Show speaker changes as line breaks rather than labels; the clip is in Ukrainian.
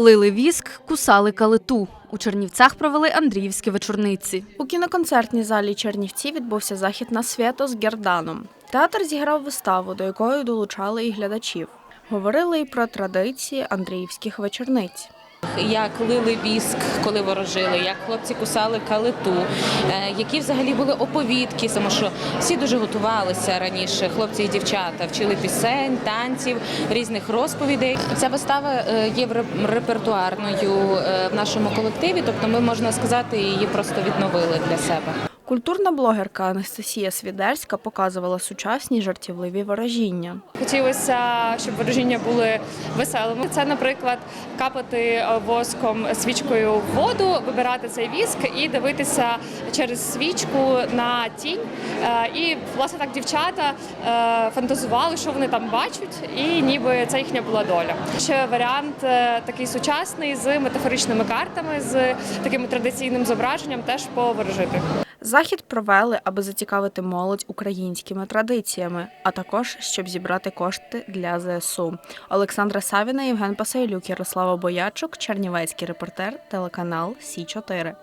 Лили віск, кусали калиту. У Чернівцях провели Андріївські вечорниці.
У кіноконцертній залі Чернівці відбувся захід на свято з Герданом. Театр зіграв виставу, до якої долучали і глядачів. Говорили й про традиції Андріївських вечорниць.
Як лили віск, коли ворожили, як хлопці кусали калиту, е, які взагалі були оповідки, тому що всі дуже готувалися раніше. Хлопці і дівчата вчили пісень, танців, різних розповідей. Ця вистава е, є репертуарною е, в нашому колективі, тобто ми можна сказати, її просто відновили для себе.
Культурна блогерка Анастасія Свідерська показувала сучасні жартівливі ворожіння.
Хотілося, щоб ворожіння були веселими. Це, наприклад, капати воском свічкою в воду, вибирати цей віск і дивитися через свічку на тінь. Е, І власне так дівчата е, фантазували, що вони там бачать, і ніби це їхня була доля. Ще варіант е, такий сучасний з метафоричними картами, з таким традиційним зображенням, теж поворожити.
Захід провели, аби зацікавити молодь українськими традиціями, а також щоб зібрати кошти для ЗСУ. Олександра Савіна, Євген Пасайлюк, Ярослава Боячук, Чернівецький репортер, телеканал Сі 4